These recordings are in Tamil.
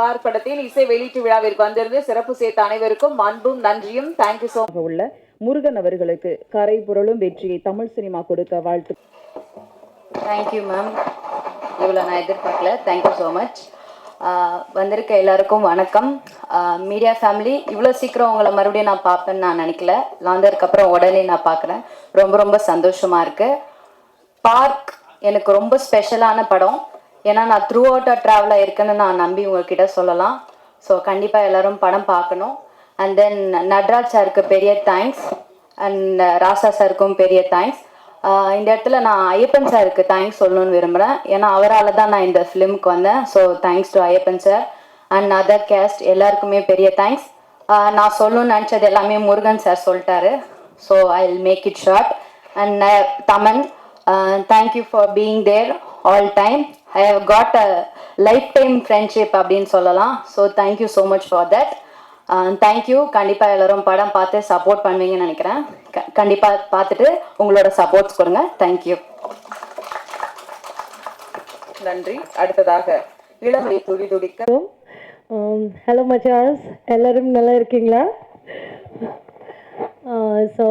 கார் படத்தின் இசை வெளியீட்டு விழாவிற்கு வந்திருந்து சிறப்பு சேர்த்த அனைவருக்கும் அன்பும் நன்றியும். தேங்க்யூ ஸோ உள்ள முருகன் அவர்களுக்கு கரை புரளும் வெற்றியை தமிழ் சினிமா கொடுக்க வாழ்த்து. தேங்க்யூ மேம் இவ்வளோ நான் எதிர்பார்க்கல. தேங்க்யூ ஸோ மச் வந்திருக்க எல்லாருக்கும் வணக்கம். மீடியா ஃபேமிலி இவ்வளோ சீக்கிரம் உங்களை மறுபடியும் நான் பார்ப்பேன்னு நான் நினைக்கல. வந்ததுக்கப்புறம் உடனே நான் பார்க்குறேன். ரொம்ப ரொம்ப சந்தோஷமாக இருக்குது பார்க் எனக்கு ரொம்ப ஸ்பெஷலான படம். ஏன்னா நான் த்ரூ அவுட் ட்ராவலாக இருக்குன்னு நான் நம்பி உங்ககிட்ட சொல்லலாம். ஸோ கண்டிப்பாக எல்லாரும் படம் பார்க்கணும். அண்ட் தென் நட்ராஜ் சாருக்கு பெரிய தேங்க்ஸ் அண்ட் ராசா சாருக்கும் பெரிய தேங்க்ஸ் இந்த இடத்துல நான் ஐயப்பன் சாருக்கு தேங்க்ஸ் சொல்லணும்னு விரும்புகிறேன் ஏன்னா அவரால் தான் நான் இந்த ஃபிலிமுக்கு வந்தேன். So thanks to Ayyappan sir. And other cast எல்லாருக்குமே பெரிய தேங்க்ஸ் நான் சொல்லணும்னு நினச்சது எல்லாமே முருகன் சார் சொல்லிட்டாரு. So I will make it short and Thaman thank you for being there all time I have got a lifetime friendship அப்படின்னு சொல்லலாம். So thank you so much for that thank you கண்டிப்பாக எல்லாரும் படம் பார்த்து சப்போர்ட் பண்ணுவீங்கன்னு நினைக்கிறேன். க கண்டிப்பாக பார்த்துட்டு உங்களோட சப்போர்ட்ஸ் கொடுங்க. தேங்க்யூ நன்றி. அடுத்ததாக இளமை துடி துடிக்க. ஹலோ. மச்சாஸ் எல்லாரும் நல்லா இருக்கீங்களா? ஸோ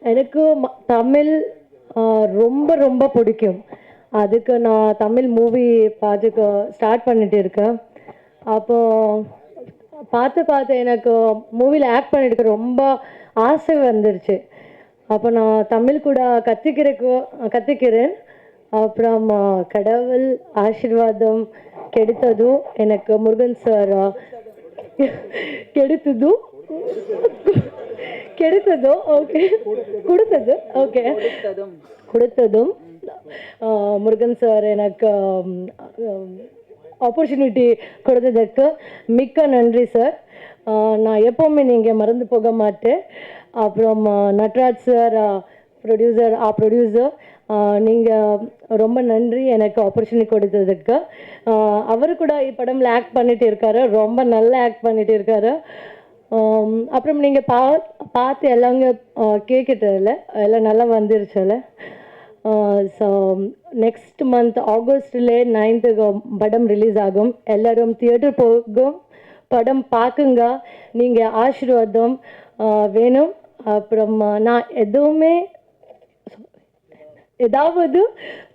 எனக்கு ம- தமிழ் ரொம்ப ரொம்ப பிடிக்கும். அதுக்கு நான் தமிழ் மூவி பார்த்துக்க ஸ்டார்ட் பண்ணிட்டு இருக்கேன். அப்போ பார்த்து பார்த்து எனக்கு மூவியில் ஆக்ட் பண்ணிட்டு ரொம்ப ஆசை வந்துருச்சு. அப்போ நான் தமிழ் கூட கற்றுக்கிறக்கு கற்றுக்கிறேன் அப்புறம் கடவுள் ஆசீர்வாதம் கிடைத்ததும் எனக்கு முருகன் சார் கிடைத்ததும் கிடைத்ததும் ஓகே கொடுத்தது ஓகே கொடுத்ததும் முருகன் சார் எனக்கு ஆப்பர்ச்சுனிட்டி கொடுத்ததுக்கு மிக்க நன்றி சார் நான் எப்போவுமே நீங்கள் மறந்து போக மாட்டேன் அப்புறம் நட்ராஜ் சார் ப்ரொடியூசர் ஆ ப்ரொடியூசர் நீங்கள் ரொம்ப நன்றி எனக்கு ஆப்பர்ச்சுனிட்டி கொடுத்ததுக்கு அவர் கூட இப்படம்ல ஆக்ட் பண்ணிட்டு இருக்காரு ரொம்ப நல்லா ஆக்ட் பண்ணிட்டு இருக்காரு அப்புறம் நீங்கள் பா பார்த்து எல்லாங்க கேட்கிட்டதில்ல எல்லாம் நல்லா வந்துருச்சுல்ல ஸோ நெக்ஸ்ட் மந்த் ஆகஸ்ட்லே நைன்த்து படம் ரிலீஸ் ஆகும். எல்லோரும் தியேட்டர் போகும். படம் பார்க்குங்க. நீங்கள் ஆசீர்வாதம் uh, வேணும். அப்புறம் uh, நான் எதுவுமே ஏதாவது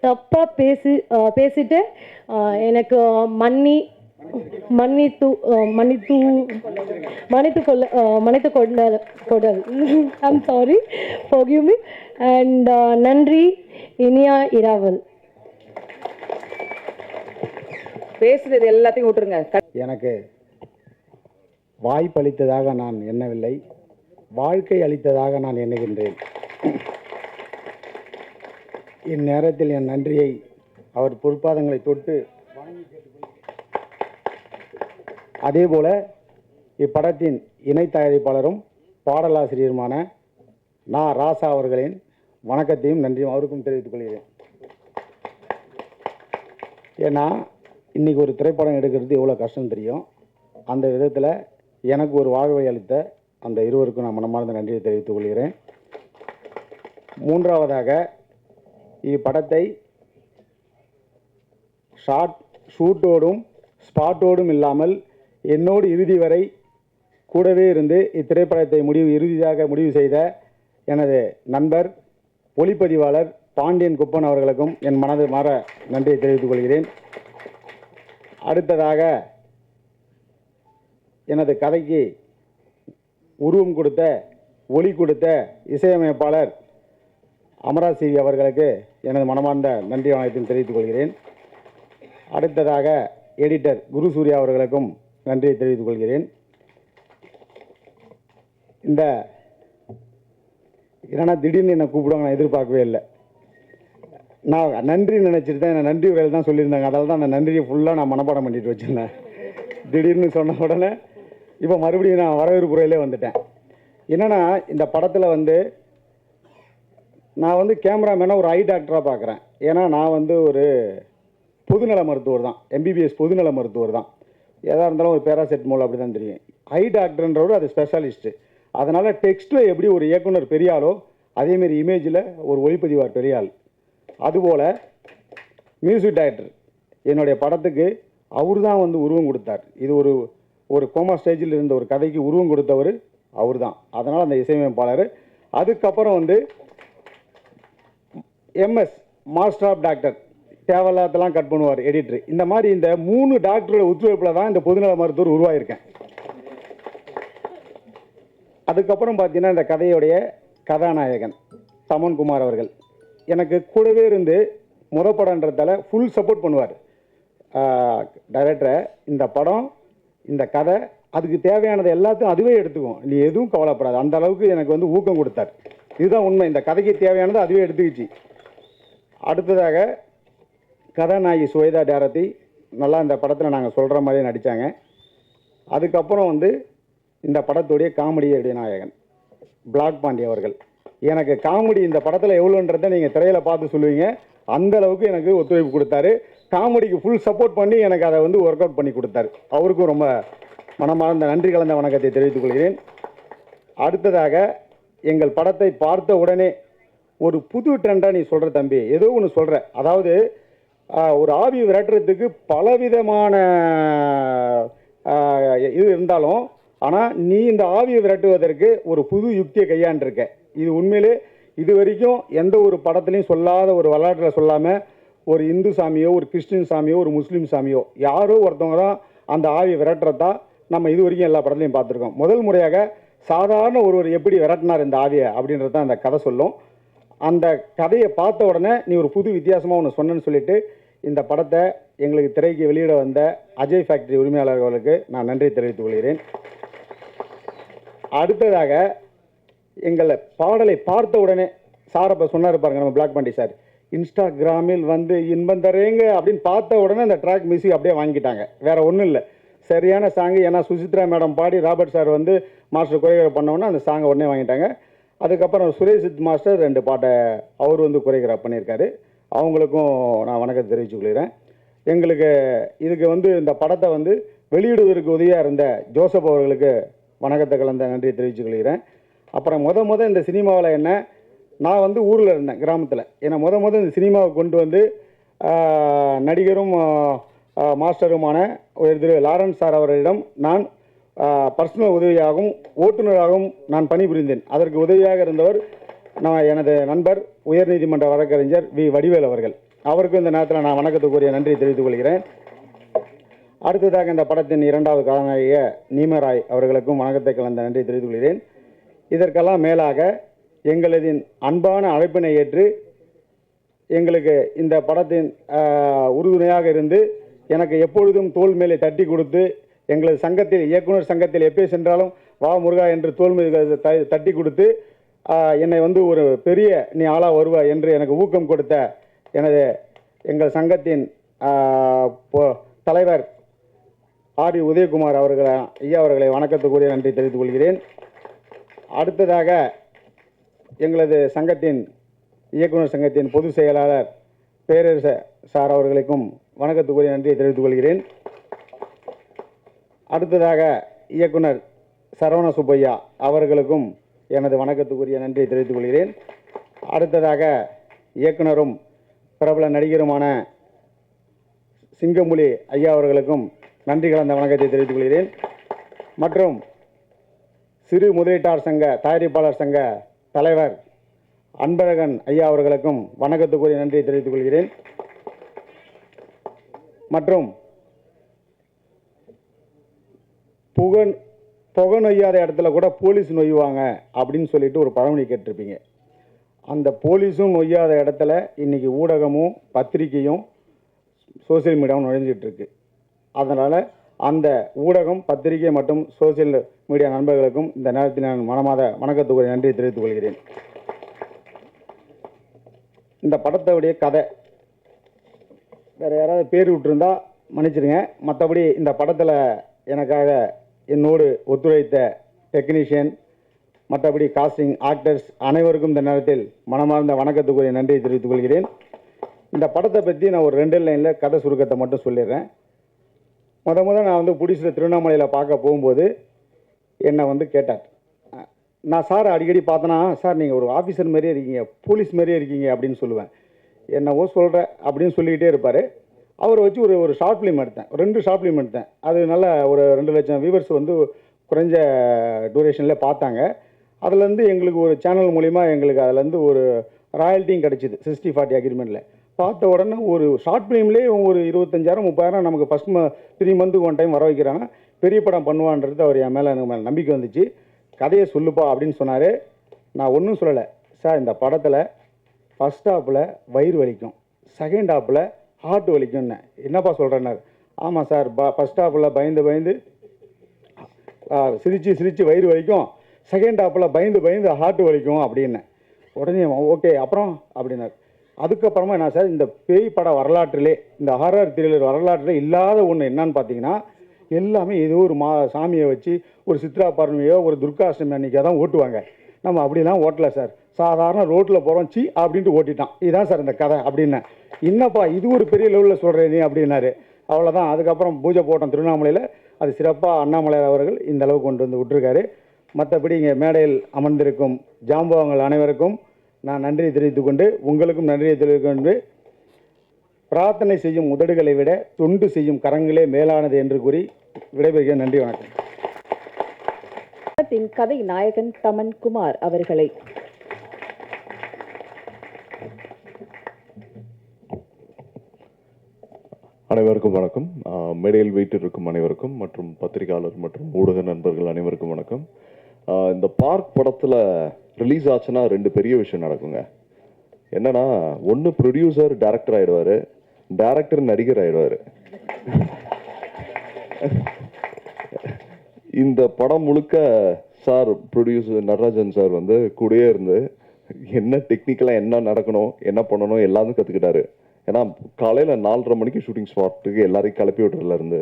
தப்பாக பேசி uh, பேசிட்டு எனக்கு மன்னி மன்னித்து மன்னித்து மன்னித்து கொள்ள மன்னித்து கொண்டல் கொடல். I'm sorry forgive me. And நன்றி இனியா இராவல். பேசுறது எல்லாத்தையும் விட்டுருங்க. எனக்கு வாய்ப்பளித்ததாக நான் எண்ணவில்லை. வாழ்க்கை அளித்ததாக நான் எண்ணுகின்றேன். இந்நேரத்தில் என் நன்றியை அவர் பொற்பாதங்களை தொட்டு அதேபோல் இப்படத்தின் இணை தயாரிப்பாளரும் பாடலாசிரியருமான நா. ராசா அவர்களின் வணக்கத்தையும் நன்றியும் அவருக்கும் தெரிவித்துக் கொள்கிறேன். ஏன்னா இன்றைக்கி ஒரு திரைப்படம் எடுக்கிறது எவ்வளோ கஷ்டம் தெரியும். அந்த விதத்தில் எனக்கு ஒரு வாழ்வை அளித்த அந்த இருவருக்கும் நான் மனமார்ந்த நன்றியை தெரிவித்துக் கொள்கிறேன். மூன்றாவதாக இப்படத்தை ஷார்ட் ஷூட்டோடும் ஸ்பாட்டோடும் இல்லாமல் என்னோடு இறுதி வரை கூடவே இருந்து இத்திரைப்படத்தை முடிவு இறுதியாக முடிவு செய்த எனது நண்பர் ஒளிப்பதிவாளர் பாண்டியன் குப்பன் அவர்களுக்கும் என் மனது மாற நன்றியை தெரிவித்துக் கொள்கிறேன். அடுத்ததாக எனது கதைக்கு உருவம் கொடுத்த ஒளி கொடுத்த இசையமைப்பாளர் அமராசிவி அவர்களுக்கு எனது மனமார்ந்த நன்றி வணக்கத்தையும் தெரிவித்துக் கொள்கிறேன். அடுத்ததாக எடிட்டர் குரு சூர்யா அவர்களுக்கும் நன்றியை தெரிவித்துக் கொள்கிறேன். இந்த என்னன்னா திடீர்னு என்னை கூப்பிடுவாங்க நான் எதிர்பார்க்கவே இல்லை. நான் நன்றி நினச்சிட்டு தான் என்னை நன்றி வேலை தான் சொல்லியிருந்தாங்க. அதால் தான் அந்த நன்றியை ஃபுல்லாக நான் மனப்பாடம் பண்ணிட்டு வச்சுருந்தேன். திடீர்னு சொன்ன உடனே இப்போ மறுபடியும் நான் வரவேற்பு உரையிலே வந்துட்டேன். என்னென்னா இந்த படத்தில் வந்து நான் வந்து கேமராமேனை ஒரு ஐ டாக்டராக பார்க்குறேன் ஏன்னா நான் வந்து ஒரு பொதுநல மருத்துவர் தான். எம்பிபிஎஸ் பொதுநல மருத்துவர் தான். எதாக இருந்தாலும் ஒரு பேராசெட்மோல் அப்படி தான் தெரியும் ஐ டாக்டர்ன்றவர் அது ஸ்பெஷலிஸ்ட்டு அதனால் டெக்ஸ்ட்டில் எப்படி ஒரு இயக்குனர் பெரியாளோ அதேமாரி இமேஜில் ஒரு ஒளிப்பதிவார் பெரியாள் அதுபோல் மியூசிக் டைரக்டர் என்னுடைய படத்துக்கு அவர் தான் வந்து உருவம் கொடுத்தார். இது ஒரு ஒரு கோமா ஸ்டேஜில் இருந்த ஒரு கதைக்கு உருவம் கொடுத்தவர் அவர் தான் அதனால் அந்த இசையமைப்பாளர். அதுக்கப்புறம் வந்து M S master of doctor தேவையில்லாதெல்லாம் cut பண்ணுவார் எடிட்ரு இந்த மாதிரி இந்த மூணு டாக்டரோட ஒத்துழைப்பில் தான் இந்த பொதுநல மருத்துவர் உருவாயிருக்கேன். அதுக்கப்புறம் பார்த்தீங்கன்னா இந்த கதையுடைய கதாநாயகன் தமன்குமார் அவர்கள். எனக்கு கூடவே இருந்து முத படன்றதால ஃபுல் சப்போர்ட் பண்ணுவார் டைரக்டரை இந்த படம் இந்த கதை அதுக்கு தேவையானது எல்லாத்தையும் அதுவே எடுத்துக்கும் நீ எதுவும் கவலைப்படாது அந்த அளவுக்கு எனக்கு வந்து ஊக்கம் கொடுத்தார். இதுதான் உண்மை இந்த கதைக்கு தேவையானது அதுவே எடுத்துக்கிச்சு. அடுத்ததாக கதாநாயகி சுவேதா டேரத்தி நல்லா இந்த படத்தில் நாங்கள் சொல்கிற மாதிரியே நடித்தாங்க அதுக்கப்புறம் வந்து இந்த படத்துடைய காமெடி நாயகன் பிளாக் பாண்டி அவர்கள். எனக்கு காமெடி இந்த படத்தில் எவ்வளோன்றதை நீங்கள் திரையில் பார்த்து சொல்லுவீங்க. அந்த அளவுக்கு எனக்கு ஒத்துழைப்பு கொடுத்தாரு. காமெடிக்கு ஃபுல் சப்போர்ட் பண்ணி எனக்கு அதை வந்து ஒர்க் அவுட் பண்ணி கொடுத்தாரு. அவருக்கும் ரொம்ப மனமார்ந்த நன்றி கலந்த வணக்கத்தை தெரிவித்துக் கொள்கிறேன். அடுத்ததாக எங்கள் படத்தை பார்த்த உடனே ஒரு புது ட்ரெண்டாக நீ சொல்கிற தம்பி ஏதோ ஒன்று சொல்கிற அதாவது ஒரு ஆவி விரட்டுறதுக்கு பலவிதமான இது இருந்தாலும் ஆனால் நீ இந்த ஆவியை விரட்டுவதற்கு ஒரு புது யுக்தியை கையாண்டிருக்க. இது உண்மையிலே இது வரைக்கும் எந்த ஒரு படத்துலையும் சொல்லாத ஒரு வரலாற்றில் சொல்லாமல் ஒரு இந்து சாமியோ ஒரு கிறிஸ்டின் சாமியோ ஒரு முஸ்லீம் சாமியோ யாரோ ஒருத்தவங்க தான் அந்த ஆவியை விரட்டுறதா நம்ம இது வரைக்கும் எல்லா படத்துலையும் பார்த்துருக்கோம். முதல் முறையாக சாதாரண ஒருவர் எப்படி விரட்டினார் இந்த ஆவியை அப்படின்றது தான் அந்த கதை சொல்லும். அந்த கதையை பார்த்த உடனே நீ ஒரு புது வித்தியாசமாக ஒன்று சொன்னேன்னு சொல்லிட்டு இந்த படத்தை எங்களுக்கு திரைக்கு வெளியிட வந்த அஜய் ஃபேக்டரி உரிமையாளர்களுக்கு நான் நன்றி தெரிவித்துக் கொள்கிறேன். அடுத்ததாக எங்களை பாடலை பார்த்த உடனே சார் அப்போ சொன்னார் பாருங்க நம்ம பிளாக் பண்டி சார் இன்ஸ்டாகிராமில் வந்து இன்பம் தரேங்க அப்படின்னு பார்த்த உடனே அந்த ட்ராக் மியூசிக் அப்படியே வாங்கிட்டாங்க. வேற ஒன்றும் இல்லை. சரியான சாங்கு ஏன்னா சுசித்ரா மேடம் பாடி ராபர்ட் சார் வந்து மாஸ்டர் குறைகிற பண்ணோன்னே அந்த சாங்கை உடனே வாங்கிட்டாங்க. அதுக்கப்புறம் சுரேஷ் சித் மாஸ்டர் ரெண்டு பாட்டை அவர் வந்து குறைகிற பண்ணியிருக்காரு. அவங்களுக்கும் நான் வணக்கத்தை தெரிவித்துக் கொள்கிறேன். எங்களுக்கு இதுக்கு வந்து இந்த படத்தை வந்து வெளியிடுவதற்கு உதவியாக இருந்த ஜோசப் அவர்களுக்கு வணக்கத்தை கலந்த நன்றியை தெரிவித்துக் கொள்கிறேன். அப்புறம் முத முத இந்த சினிமாவில் என்ன நான் வந்து ஊரில் இருந்தேன் கிராமத்தில். ஏன்னா முத முத இந்த சினிமாவை கொண்டு வந்து நடிகரும் மாஸ்டருமான ஒரு திரு லாரன்ஸ் சார் அவர்களிடம் நான் பர்சனல் உதவியாகவும் ஓட்டுநராகவும் நான் பணிபுரிந்தேன். அதற்கு உதவியாக இருந்தவர் நான் எனது நண்பர் உயர்நீதிமன்ற வழக்கறிஞர் வி. வடிவேல் அவர்கள். அவருக்கும் இந்த நேரத்தில் நான் வணக்கத்துக்குரிய நன்றி தெரிவித்துக் கொள்கிறேன். அடுத்ததாக இந்த படத்தின் இரண்டாவது கதாநாயகிய நீமராய் அவர்களுக்கும் வணக்கத்தை கலந்த நன்றி தெரிவித்துக் கொள்கிறேன். இதற்கெல்லாம் மேலாக எங்களதின் அன்பான அழைப்பினை ஏற்று எங்களுக்கு இந்த படத்தின் உறுதுணையாக இருந்து எனக்கு எப்பொழுதும் தோல் மேலே தட்டி கொடுத்து எங்களது சங்கத்தில் இயக்குனர் சங்கத்தில் எப்பே சென்றாலும் வா முருகா என்று தோல் மீது த- தட்டி கொடுத்து என்னை வந்து ஒரு பெரிய நீ ஆளாக வருவ என்று எனக்கு ஊக்கம் கொடுத்த எனது எங்கள் சங்கத்தின் தலைவர் ஆர் வி உதயகுமார் அவர்களை ஐயா அவர்களை வணக்கத்துக்குரிய நன்றி தெரிவித்துக் கொள்கிறேன். அடுத்ததாக எங்களது சங்கத்தின் இயக்குனர் சங்கத்தின் பொதுச் செயலாளர் பேரரச சார் அவர்களுக்கும் வணக்கத்துக்குரிய நன்றியை தெரிவித்துக் கொள்கிறேன். அடுத்ததாக இயக்குனர் சரவண சுப்பையா அவர்களுக்கும் எனது வணக்கத்துக்குரிய நன்றியை தெரிவித்துக் கொள்கிறேன். அடுத்ததாக இயக்குனரும் பிரபல நடிகருமான சிங்கமொழி ஐயா அவர்களுக்கும் நன்றி கலந்த வணக்கத்தை தெரிவித்துக் கொள்கிறேன். மற்றும் சிறு முதலீட்டாளர் சங்க தயாரிப்பாளர் சங்க தலைவர் அன்பழகன் ஐயா அவர்களுக்கும் வணக்கத்துக்குரிய நன்றியை தெரிவித்துக் கொள்கிறேன். மற்றும் புகன் புகை நொய்யாத இடத்துல கூட போலீஸ் நொய்வாங்க அப்படின்னு சொல்லிட்டு ஒரு பழமொழி கேட்டிருப்பீங்க. அந்த போலீஸும் நொய்யாத இடத்துல இன்னைக்கு ஊடகமும் பத்திரிக்கையும் சோசியல் மீடியாவும் நுழைஞ்சிட்ருக்கு அதனால் அந்த ஊடகம் பத்திரிகை மற்றும் சோசியல் மீடியா நண்பர்களுக்கும் இந்த நேரத்தில் நான் மனமாத வணக்கத்துக்குரிய நன்றி தெரிவித்துக் கொள்கிறேன். இந்த படத்தோடைய கதை வேறு யாராவது பேர் விட்டுருந்தா மன்னிச்சிடுங்க. மற்றபடி இந்த படத்தில் எனக்காக என்னோடு ஒத்துழைத்த டெக்னீஷியன் மற்றபடி காஸ்டிங் ஆக்டர்ஸ் அனைவருக்கும் இந்த நேரத்தில் மனமார்ந்த வணக்கத்துக்குரிய நன்றியை தெரிவித்துக் கொள்கிறேன். இந்த படத்தை பற்றி நான் ஒரு ரெண்டு லைனில் கதை சுருக்கத்தை மட்டும் சொல்லிடுறேன். முத முத நான் வந்து புடிசில் திருவண்ணாமலையில் பார்க்க போகும்போது என்னை வந்து கேட்டார். நான் சார் அடிக்கடி பார்த்தேன்னா சார் நீங்கள் ஒரு ஆஃபீஸர் மாதிரியே இருக்கீங்க போலீஸ் மாதிரியே இருக்கீங்க அப்படின்னு சொல்லுவேன். என்னவோ சொல்கிற அப்படின்னு சொல்லிக்கிட்டே இருப்பார். அவரை வச்சு ஒரு ஒரு ஷார்ட் ஃபிலிம் எடுத்தேன். ரெண்டு ஷார்ட் ஃபிலிம் எடுத்தேன். அது நல்ல ஒரு ரெண்டு லட்சம் வியூவர்ஸ் வந்து குறைஞ்ச டூரேஷனில் பார்த்தாங்க. அதுலேருந்து எங்களுக்கு ஒரு சேனல் மூலிமா எங்களுக்கு அதுலேருந்து ஒரு ராயல்ட்டியும் கிடச்சிது சிக்ஸ்டி ஃபார்ட்டி அக்ரிமெண்ட்டில் பார்த்த உடனே ஒரு ஷார்ட் ஃபிலிம்லேயே ஒரு இருபத்தஞ்சாயிரம் முப்பதாயிரம் நமக்கு ஃபஸ்ட் ம த்ரீ மந்த்துக்கு ஒன் டைம் வர வைக்கிறாங்க. பெரிய படம் பண்ணுவான்றது அவர் என் மேலே எனக்கு மேலே நம்பிக்கை வந்துச்சு. கதையை சொல்லுப்பா அப்படின்னு சொன்னார். நான் ஒன்றும் சொல்லலை. சார் இந்த படத்தில் ஃபஸ்ட் ஹாப்பில் வயிறு வலிக்கும். செகண்ட் ஹாப்பில் ஹார்ட் வலிக்கும்னு என்னப்பா சொல்கிறேன்னாரு ஆமாம் சார் ப ஃபஸ்ட் ஸ்டாப்பில் பயந்து பயந்து சிரித்து சிரித்து வயிறு வலிக்கும். செகண்ட் ஹாப்பில் பயந்து பயந்து ஹார்ட் வலிக்கும் அப்படின்னு உடனே ஓகே அப்புறம்? அப்படின்னாரு. அதுக்கப்புறமா என்ன சார் இந்த பேய் பட வரலாற்றிலே இந்த ஹாரர் த்ரில்லர் வரலாற்றிலே இல்லாத ஒன்று என்னன்னு பார்த்தீங்கன்னா எல்லாமே ஏதோ ஒரு மா சாமியை வச்சு ஒரு சித்ரா பௌர்ணமியோ ஒரு துர்காஷ்டமி அன்னைக்கோ தான் ஓட்டுவாங்க. நம்ம அப்படிலாம் ஓட்டல சார். சாதாரண ரோட்டில் போகிறோம் சி அப்படின்ட்டு ஓட்டிட்டான். இதுதான் சார் இந்த கதை அப்படின்னேன் என்னப்பா இது ஒரு பெரிய லெவலில் சொல்கிறேன் நீ அப்படின்னாரு. அவ்வளோதான் அதுக்கப்புறம் பூஜை போட்டோம் திருவண்ணாமலையில். அது சிறப்பாக அண்ணாமலையார் அவர்கள் இந்த அளவுக்கு கொண்டு வந்து விட்டுருக்காரு. மற்றபடி இங்கே மேடையில் அமர்ந்திருக்கும் ஜாம்பவங்கள் அனைவருக்கும் நான் நன்றியை தெரிவித்துக் கொண்டு உங்களுக்கும் நன்றியை தெரிவித்துக் கொண்டு பிரார்த்தனை செய்யும் உதடுகளை விட தொண்டு செய்யும் கரங்களே மேலானது என்று கூறி விடைபெறுகிறேன். நன்றி வணக்கம். படத்தின் கதை நாயகன் தமன் குமார் அவர்களை. அனைவருக்கும் வணக்கம். ஆஹ் மேடையில் வீட்டிற்கும் அனைவருக்கும் மற்றும் பத்திரிகையாளர் மற்றும் ஊடக நண்பர்கள் அனைவருக்கும் வணக்கம். இந்த பார்க் படத்தில் ரிலீஸ் ஆச்சுன்னா ரெண்டு பெரிய விஷயம் நடக்குங்க. என்னன்னா ஒன்று ப்ரொடியூசர் டேரக்டர் ஆகிடுவார் டேரக்டர் நடிகர் ஆயிடுவாரு. இந்த படம் முழுக்க சார் ப்ரொடியூசர் நடராஜன் சார் வந்து கூடயே இருந்து என்ன டெக்னிக்கலாக என்ன நடக்கணும் என்ன பண்ணணும் எல்லாத்தையும் கற்றுக்கிட்டாரு ஏன்னா காலையில் நாலரை மணிக்கு ஷூட்டிங் ஸ்பாட்டுக்கு எல்லாரையும் கிளப்பி விட்றதுல இருந்து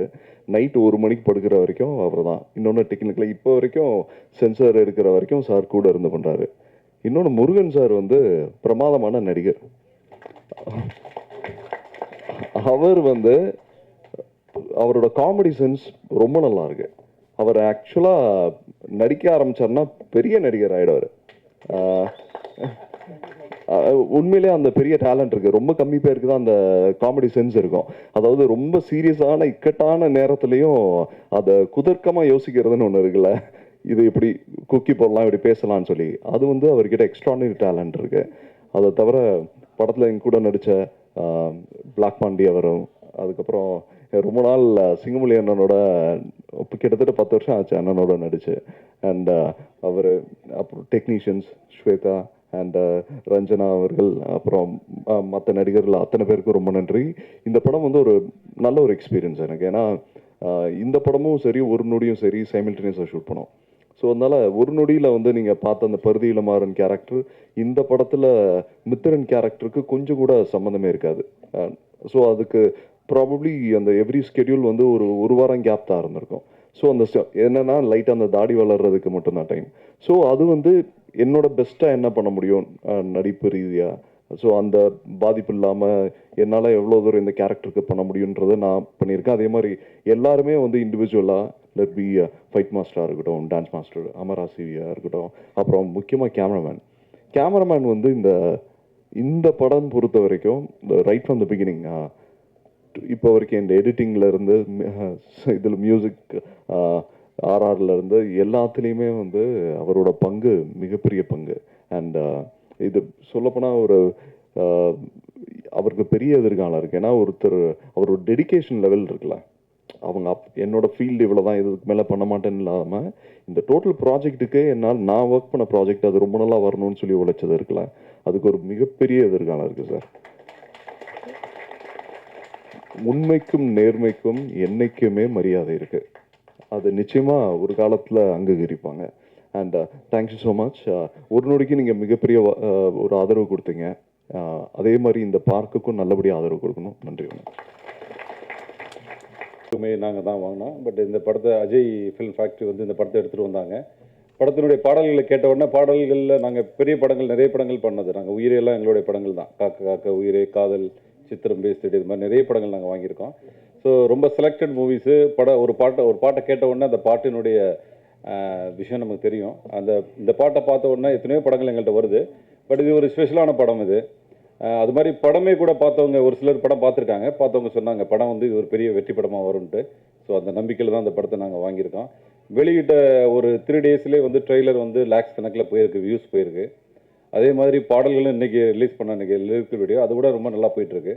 நைட்டு ஒரு மணிக்கு படுக்கிற வரைக்கும் அவர் தான் இன்னொன்று டெக்னிக்கலாக இப்போ வரைக்கும் சென்சார் எடுக்கிற வரைக்கும் சார் கூட இருந்து பண்ணுறாரு இன்னொன்று முருகன் சார் வந்து பிரமாதமான நடிகர். அவர் வந்து அவரோட காமெடி சென்ஸ் ரொம்ப நல்லா இருக்குது அவர் ஆக்சுவலாக நடிக்க ஆரம்பித்தார்னா பெரிய நடிகர் ஆகிடுவார் உண்மையிலே அந்த பெரிய டேலண்ட் இருக்குது ரொம்ப கம்மி பேருக்கு தான் அந்த காமெடி சென்ஸ் இருக்கும். அதாவது ரொம்ப சீரியஸான இக்கட்டான நேரத்துலையும் அதை குதர்க்கமாக யோசிக்கிறதுன்னு ஒன்று இருக்குல்ல. இது இப்படி குக்கி போடலாம் இப்படி பேசலாம்னு சொல்லி. அது வந்து அவர்கிட்ட எக்ஸ்ட்ரானரி டேலண்ட் இருக்குது அதை தவிர படத்தில் எங்க கூட நடித்த பிளாக் பாண்டி அவரும் அதுக்கப்புறம் ரொம்ப நாள் சிங்கமொழி அண்ணனோட இப்போ கிட்டத்தட்ட பத்து வருஷம் ஆச்சு அண்ணனோட நடிச்சு. அண்ட் அவர் அப்புறம் டெக்னீஷியன்ஸ் ஸ்வேதா அண்ட் ரஞ்சனா அவர்கள் அப்புறம் மற்ற நடிகர்கள் அத்தனை பேருக்கும் ரொம்ப நன்றி. இந்த படம் வந்து ஒரு நல்ல ஒரு எக்ஸ்பீரியன்ஸ் எனக்கு. ஏன்னா இந்த படமும் சரி ஒரு நொடியும் சரி சைமில்டேனியஸாக ஷூட் பண்ணோம். ஸோ அதனால் ஒரு நொடியில் வந்து நீங்கள் பார்த்த அந்த பருதி இளமாறன் கேரக்டர் இந்த படத்தில் மித்திரன் கேரக்டருக்கு கொஞ்சம் கூட சம்மந்தமே இருக்காது. ஸோ அதுக்கு ப்ராபப்ளி அந்த எவ்ரி ஸ்கெடியூல் வந்து ஒரு ஒரு வாரம் கேப் தான் இருந்திருக்கும். ஸோ அந்த என்னென்னா லைட்டாக அந்த தாடி வளர்றதுக்கு மட்டும்தான் டைம் ஸோ அது வந்து என்னோட பெஸ்ட்டாக என்ன பண்ண முடியும்? நடிப்பு ரீதியாக ஸோ அந்த பாதிப்பு இல்லாமல் என்னால் எவ்வளோ தூரம் இந்த கேரக்டருக்கு பண்ண முடியுன்றதை நான் பண்ணியிருக்கேன். அதே மாதிரி எல்லாருமே வந்து இண்டிவிஜுவலாக லெட் பி ஃபைட் மாஸ்டராக இருக்கட்டும் டான்ஸ் மாஸ்டர் அமரா சிவியாக இருக்கட்டும் அப்புறம் முக்கியமாக கேமராமேன் கேமராமேன் வந்து இந்த இந்த படம் பொறுத்த வரைக்கும் ரைட் ஃப்ரம் த பிகினிங் இப்போ வரைக்கும் இந்த எடிட்டிங்லேருந்து இதில் மியூசிக் ஆர்ஆர்லேருந்து எல்லாத்துலேயுமே வந்து அவரோட பங்கு மிகப்பெரிய பங்கு. அண்ட் இது சொல்லப்போனால் ஒரு அவருக்கு பெரிய எதிர்காலம் இருக்குது ஏன்னா ஒருத்தர் அவரோட டெடிகேஷன் லெவல் இருக்குல்ல. அவங்க அப் என்னோடய ஃபீல்டு இவ்வளோ தான் இதுக்கு மேலே பண்ண மாட்டேன்னு இல்லாமல் இந்த டோட்டல் ப்ராஜெக்ட்டுக்கு என்னால் நான் ஒர்க் பண்ண ப்ராஜெக்ட் அது ரொம்ப நல்லா வரணும்னு சொல்லி உழைச்சது இருக்குல்ல. அதுக்கு ஒரு மிகப்பெரிய எதிர்காலம் இருக்குது சார் உண்மைக்கும் நேர்மைக்கும் என்னைக்குமே மரியாதை இருக்குது அது நிச்சயமாக ஒரு காலத்தில் அங்கீகரிப்பாங்க. And thank you so much ஒரு நொடிக்கு நீங்கள் மிகப்பெரிய uh, ஒரு ஆதரவு கொடுத்தீங்க. Uh, அதே மாதிரி இந்த பார்க்குக்கும் நல்லபடியாக ஆதரவு கொடுக்கணும். நன்றி வணக்கம். நாங்கள் தான் வாங்கினோம். பட் இந்த படத்தை அஜய் ஃபிலிம் ஃபேக்ட்ரி வந்து இந்த படத்தை எடுத்துகிட்டு வந்தாங்க. படத்தினுடைய பாடல்களை கேட்ட உடனே பாடல்களில் நாங்கள் பெரிய படங்கள் நிறைய படங்கள் பண்ணது. நாங்கள் உயிரெல்லாம் எங்களுடைய படங்கள் தான். காக்க காக்க உயிரே காதல் சித்திரம் பேசிட்டு இது மாதிரி நிறைய படங்கள் நாங்கள் வாங்கியிருக்கோம். ஸோ ரொம்ப செலக்டட் மூவிஸு பட ஒரு பாட்டை ஒரு பாட்டை கேட்ட உடனே அந்த பாட்டினுடைய விஷயம் நமக்கு தெரியும். அந்த இந்த பாட்டை பார்த்த உடனே எத்தனையோ படங்கள் எங்கள்கிட்ட வருது. பட் இது ஒரு ஸ்பெஷலான படம் இது. அது மாதிரி படமே கூட பார்த்தவங்க ஒரு சிலர் படம் பார்த்துருக்காங்க. பார்த்தவங்க சொன்னாங்க படம் வந்து இது ஒரு பெரிய வெற்றி படமாக வரும்ன்ட்டு. ஸோ அந்த நம்பிக்கையில் தான் அந்த படத்தை நாங்கள் வாங்கியிருக்கோம். வெளியிட்ட ஒரு த்ரீ டேஸ்லேயே வந்து ட்ரெய்லர் வந்து லேக்ஸ் கணக்கில் போயிருக்கு வியூஸ் போயிருக்கு. அதே மாதிரி பாடல்களும் இன்றைக்கி ரிலீஸ் பண்ண இன்றைக்கி லிரிக்கல் வீடியோ அது கூட ரொம்ப நல்லா போயிட்டுருக்கு.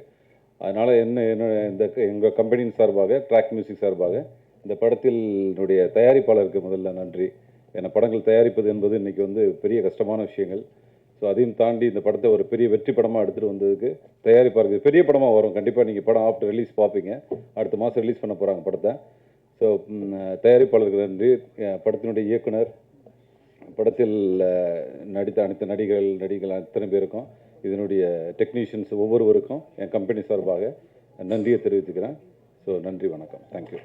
அதனால் என்ன என்ன இந்த எங்கள் கம்பெனியின் சார்பாக ட்ராக் மியூசிக் சார்பாக இந்த படத்தினுடைய தயாரிப்பாளருக்கு முதல்ல நன்றி. ஏன்னா படங்கள் தயாரிப்பது என்பது இன்றைக்கி வந்து பெரிய கஷ்டமான விஷயங்கள். ஸோ அதையும் தாண்டி இந்த படத்தை ஒரு பெரிய வெற்றி படமாக எடுத்துகிட்டு வந்ததுக்கு தயாரிப்பாளருக்கு பெரிய படமாக வரும். கண்டிப்பாக நீங்கள் படம் ஆஃப்டர் ரிலீஸ் பார்ப்பீங்க. அடுத்த மாதம் ரிலீஸ் பண்ண போகிறாங்க படத்தை. ஸோ தயாரிப்பாளருக்கு நன்றி. படத்தினுடைய இயக்குனர் படத்தில் நடித்த அனைத்து நடிகர்கள் நடிகர்கள் அத்தனை பேருக்கும் இதனுடைய டெக்னீஷியன்ஸ் ஒவ்வொருவருக்கும் என் கம்பெனி சார்பாக நன்றியை தெரிவித்துக்கிறேன். ஸோ நன்றி வணக்கம். தேங்க்யூ